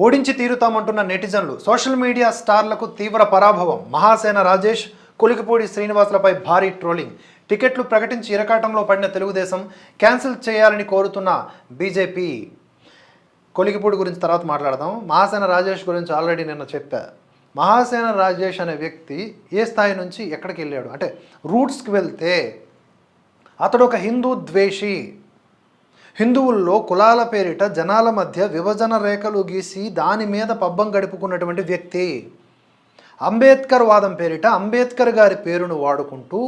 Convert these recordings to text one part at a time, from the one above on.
ఓడించి తీరుతామంటున్న నెటిజన్లు. Social media స్టార్లకు తీవ్ర పరాభవం. మహాసేన రాజేష్ కులికిపూడి శ్రీనివాసులపై భారీ ట్రోలింగ్. టికెట్లు ప్రకటించి ఇరకాటంలో పడిన తెలుగుదేశం క్యాన్సిల్ చేయాలని కోరుతున్న బీజేపీ. కొలికిపూడి గురించి తర్వాత మాట్లాడదాం. మహాసేన రాజేష్ గురించి ఆల్రెడీ నిన్న చెప్పా. మహాసేన రాజేష్ అనే వ్యక్తి ఏ స్థాయి నుంచి ఎక్కడికి వెళ్ళాడు? అంటే రూట్స్కి వెళ్తే అతడు ఒక హిందూ ద్వేషి. హిందువుల్లో కులాల పేరిట జనాల మధ్య విభజన రేఖలు గీసి దాని మీద పబ్బం గడుపుకున్నటువంటి వ్యక్తి. అంబేద్కర్ వాదం పేరిట అంబేద్కర్ గారి పేరును వాడుకుంటూ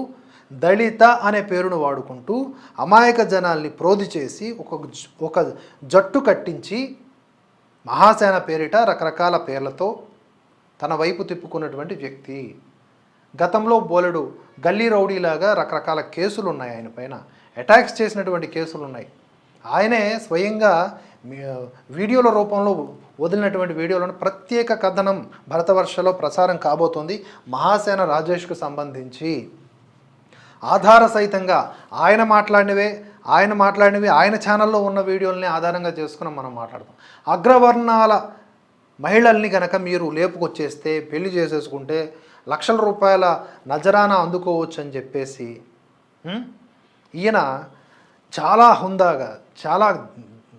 దళిత అనే పేరును వాడుకుంటూ అమాయక జనాల్ని ప్రోధి చేసి ఒక ఒక జట్టు కట్టించి మహాసేన పేరిట రకరకాల పేర్లతో తన వైపు తిప్పుకున్నటువంటి వ్యక్తి. గతంలో బోలెడు గల్లీ రౌడీలాగా రకరకాల కేసులు ఉన్నాయి ఆయన పైన. అటాక్స్ చేసినటువంటి కేసులు ఉన్నాయి ఆయనే స్వయంగా వీడియోల రూపంలో వదిలినటువంటి వీడియోలను ప్రత్యేక కథనం భరతవర్షలో ప్రసారం కాబోతోంది మహాసేన రాజేష్కు సంబంధించి. ఆధార సహితంగా ఆయన మాట్లాడినవే ఆయన మాట్లాడినవి ఆయన ఛానల్లో ఉన్న వీడియోల్ని ఆధారంగా చేసుకుని మనం మాట్లాడతాం. అగ్రవర్ణాల మహిళల్ని కనుక మీరు లేపుకొచ్చేస్తే పెళ్ళి చేసేసుకుంటే లక్షల రూపాయల నజరానా అందుకోవచ్చు అని చెప్పేసి ఈయన చాలా హుందాగా చాలా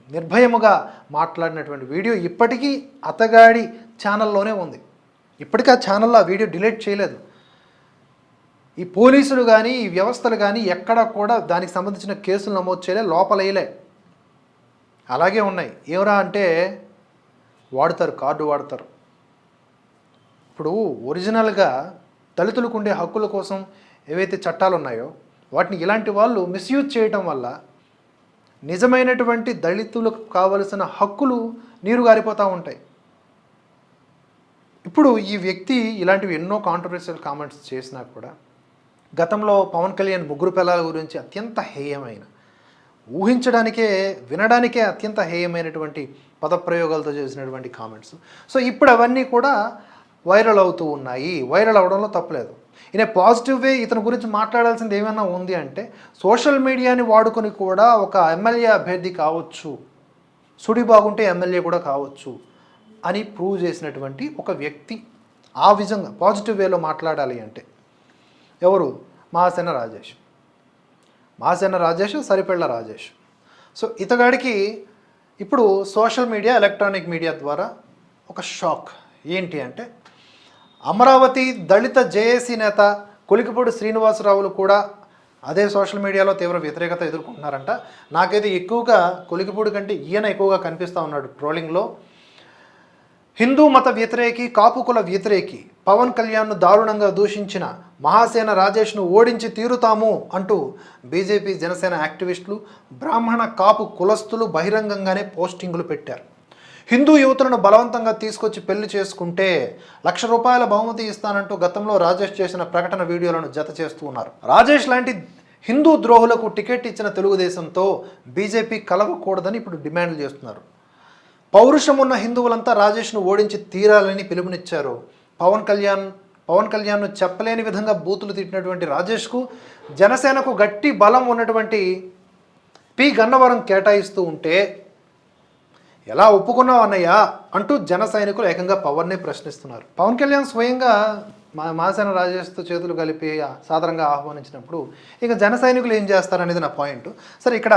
నిర్భయముగా మాట్లాడినటువంటి వీడియో ఇప్పటికీ అతగాడి ఛానల్లోనే ఉంది. ఇప్పటికీ ఆ ఛానల్లో ఆ వీడియో డిలీట్ చేయలేదు. ఈ పోలీసులు కానీ ఈ వ్యవస్థలు కానీ ఎక్కడ కూడా దానికి సంబంధించిన కేసులు నమోదు చేయలే లోపలేయలే. అలాగే ఉన్నాయి. ఏమరా అంటే వాడతారు కార్డు వాడతారు. ఇప్పుడు ఒరిజినల్గా దళితులకు ఉండే హక్కుల కోసం ఏవైతే చట్టాలు ఉన్నాయో వాటిని ఇలాంటి వాళ్ళు మిస్యూజ్ చేయటం వల్ల నిజమైనటువంటి దళితులకు కావలసిన హక్కులు నీరు గారిపోతూ ఉంటాయి. ఇప్పుడు ఈ వ్యక్తి ఇలాంటివి ఎన్నో కాంట్రవర్షియల్ కామెంట్స్ చేసినా కూడా గతంలో పవన్ కళ్యాణ్ ముగ్గురు పిల్లల గురించి అత్యంత హేయమైన ఊహించడానికే వినడానికే అత్యంత హేయమైనటువంటి పదప్రయోగాలతో చేసినటువంటి కామెంట్స్ సో ఇప్పుడు అవన్నీ కూడా వైరల్ అవుతూ ఉన్నాయి. వైరల్ అవడంలో తప్పలేదు. ఇన్ పాజిటివ్ వే ఇతని గురించి మాట్లాడాల్సింది ఏమైనా ఉంది అంటే సోషల్ మీడియాని వాడుకొని కూడా ఒక ఎమ్మెల్యే అభ్యర్థి కావచ్చు. సుడి బాగుంటే ఎమ్మెల్యే కూడా కావచ్చు అని ప్రూవ్ చేసినటువంటి ఒక వ్యక్తి ఆ విధంగా పాజిటివ్ వేలో మాట్లాడాలి అంటే ఎవరు? మహాసేన రాజేష్. మహాసేన రాజేష్ సరిపెళ్ళ రాజేష్. సో ఇతగాడికి ఇప్పుడు సోషల్ మీడియా ఎలక్ట్రానిక్ మీడియా ద్వారా ఒక షాక్ ఏంటి అంటే అమరావతి దళిత జేఏసీ నేత కొలికిపూడి శ్రీనివాసరావులు కూడా అదే సోషల్ మీడియాలో తీవ్ర వ్యతిరేకత ఎదుర్కొంటున్నారంట. నాకైతే ఎక్కువగా కొలికిపూడి కంటే ఈయన ఎక్కువగా కనిపిస్తూ ఉన్నాడు ట్రోలింగ్లో. హిందూ మత వ్యతిరేకి కాపు కుల వ్యతిరేకి పవన్ కళ్యాణ్ను దారుణంగా దూషించిన మహాసేన రాజేష్ను ఓడించి తీరుతాము అంటూ బీజేపీ జనసేన యాక్టివిస్టులు బ్రాహ్మణ కాపు కులస్తులు బహిరంగంగానే పోస్టింగులు పెట్టారు. హిందూ యువతులను బలవంతంగా తీసుకొచ్చి పెళ్ళి చేసుకుంటే లక్ష రూపాయల బహుమతి ఇస్తానంటూ గతంలో రాజేష్ చేసిన ప్రకటన వీడియోలను జత చేస్తూ ఉన్నారు. రాజేష్ లాంటి హిందూ ద్రోహులకు టికెట్ ఇచ్చిన తెలుగుదేశంతో బీజేపీ కలవకూడదని ఇప్పుడు డిమాండ్లు చేస్తున్నారు. పౌరుషం ఉన్న హిందువులంతా రాజేష్ను ఓడించి తీరాలని పిలుపునిచ్చారు. పవన్ కళ్యాణ్ పవన్ కళ్యాణ్ను చెప్పలేని విధంగా బూతులు తిట్టినటువంటి రాజేష్కు జనసేనకు గట్టి బలం ఉన్నటువంటి పి. గన్నవరం కేటాయిస్తూ ఉంటే ఎలా ఒప్పుకున్నావు అన్నయ్యా అంటూ జన సైనికులు ఏకంగా పవన్నే ప్రశ్నిస్తున్నారు. పవన్ కళ్యాణ్ స్వయంగా మా మాసేన రాజేష్తో చేతులు కలిపి సాధారణంగా ఆహ్వానించినప్పుడు ఇక జన సైనికులు ఏం చేస్తారనేది నా పాయింట్. సరే ఇక్కడ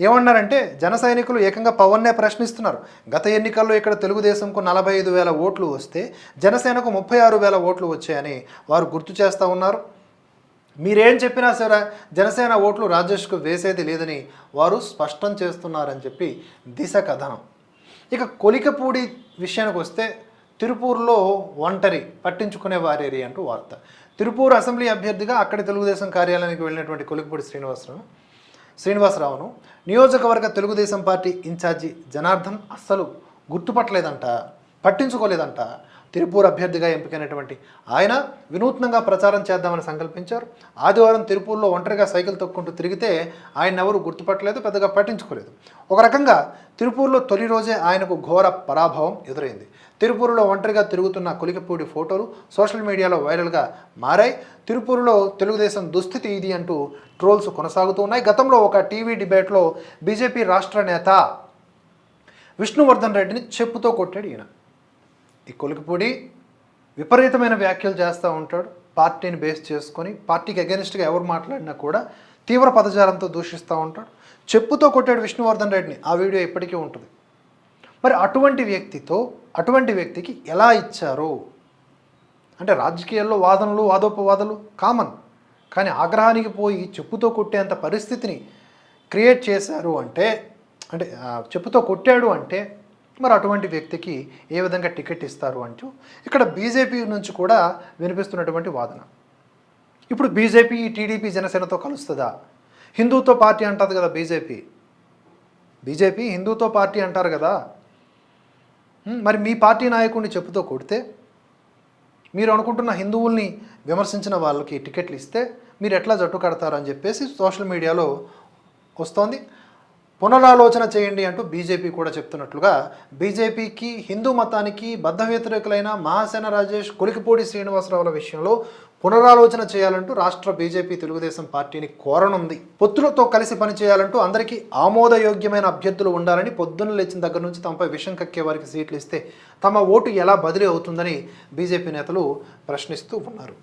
ఏమన్నారంటే జన సైనికులు ఏకంగా పవన్నే ప్రశ్నిస్తున్నారు. గత ఎన్నికల్లో ఇక్కడ తెలుగుదేశంకు నలభై ఐదు వేల ఓట్లు వస్తే జనసేనకు ముప్పై ఆరు వేల ఓట్లు వచ్చాయని వారు గుర్తు చేస్తూ ఉన్నారు. మీరేం చెప్పినా సరే జనసేన ఓట్లు రాజేష్కు వేసేది లేదని వారు స్పష్టం చేస్తున్నారని చెప్పి దిశ కథనం. ఇక కొలికపూడి విషయానికి వస్తే తిరుపూర్లో ఒంటరి పట్టించుకునే వారేరి అంటూ వార్త. తిరుపూర్ అసెంబ్లీ అభ్యర్థిగా అక్కడి తెలుగుదేశం కార్యాలయానికి వెళ్ళినటువంటి కొలికపూడి శ్రీనివాసరావు శ్రీనివాసరావును నియోజకవర్గ తెలుగుదేశం పార్టీ ఇన్ఛార్జి జనార్దన్ అస్సలు గుర్తుపట్టలేదంట పట్టించుకోలేదంట. తిరుపూర్ అభ్యర్థిగా ఎంపికైనటువంటి ఆయన వినూత్నంగా ప్రచారం చేద్దామని సంకల్పించారు. ఆదివారం తిరుపూర్లో ఒంటరిగా సైకిల్ తొక్కుంటూ తిరిగితే ఆయన ఎవరు గుర్తుపట్టలేదు పెద్దగా పట్టించుకోలేదు. ఒక రకంగా తిరుపూర్లో తొలి రోజే ఆయనకు ఘోర పరాభవం ఎదురైంది. తిరుపూరులో ఒంటరిగా తిరుగుతున్న కులికపూడి ఫోటోలు సోషల్ మీడియాలో వైరల్గా మారాయి. తిరుపూరులో తెలుగుదేశం దుస్థితి ఇది అంటూ ట్రోల్స్ కొనసాగుతూ ఉన్నాయి. గతంలో ఒక టీవీ డిబేట్లో బీజేపీ రాష్ట్ర నేత విష్ణువర్ధన్ రెడ్డిని చెప్పుతో కొట్టాడు ఈయన. ఈ కొలికిపూడి విపరీతమైన వ్యాఖ్యలు చేస్తూ ఉంటాడు. పార్టీని బేస్ చేసుకొని పార్టీకి అగెనిస్ట్గా ఎవరు మాట్లాడినా కూడా తీవ్ర పదజాలంతో దూషిస్తూ ఉంటాడు. చెప్పుతో కొట్టాడు విష్ణువర్ధన్ రెడ్డిని. ఆ వీడియో ఇప్పటికీ ఉంటుంది. మరి అటువంటి వ్యక్తితో అటువంటి వ్యక్తికి ఎలా ఇచ్చారు? అంటే రాజకీయాల్లో వాదనలు వాదోపవాదాలు కామన్. కానీ ఆగ్రహానికి పోయి చెప్పుతో కొట్టేంత పరిస్థితిని క్రియేట్ చేశారు అంటే అంటే చెప్పుతో కొట్టాడు అంటే మరి అటువంటి వ్యక్తికి ఏ విధంగా టికెట్ ఇస్తారు అంటూ ఇక్కడ బీజేపీ నుంచి కూడా వినిపిస్తున్నటువంటి వాదన. ఇప్పుడు బీజేపీ టీడీపీ జనసేనతో కలుస్తుందా? హిందూతో పార్టీ అంటుంది కదా బీజేపీ. బీజేపీ హిందూతో పార్టీ అంటారు కదా. మరి మీ పార్టీ నాయకుడిని చెప్పుతో కొడితే మీరు అనుకుంటున్న హిందువుల్ని విమర్శించిన వాళ్ళకి టికెట్లు ఇస్తే మీరు ఎట్లా జట్టు కడతారు అని చెప్పేసి సోషల్ మీడియాలో వస్తోంది. పునరాలోచన చేయండి అంటూ బీజేపీ కూడా చెప్తున్నట్లుగా బీజేపీకి హిందూ మతానికి బద్ధ వ్యతిరేకులైన మహాసేన రాజేష్ కొలికిపూడి శ్రీనివాసరావుల విషయంలో పునరాలోచన చేయాలంటూ రాష్ట్ర బీజేపీ తెలుగుదేశం పార్టీని కోరనుంది. పొత్తులతో కలిసి పనిచేయాలంటూ అందరికీ ఆమోదయోగ్యమైన అభ్యర్థులు ఉండాలని పొద్దున్న లేచిన దగ్గర నుంచి తమపై విషం కక్కే వారికి సీట్లు ఇస్తే తమ ఓటు ఎలా బదిలీ అవుతుందని బీజేపీ నేతలు ప్రశ్నిస్తూ ఉన్నారు.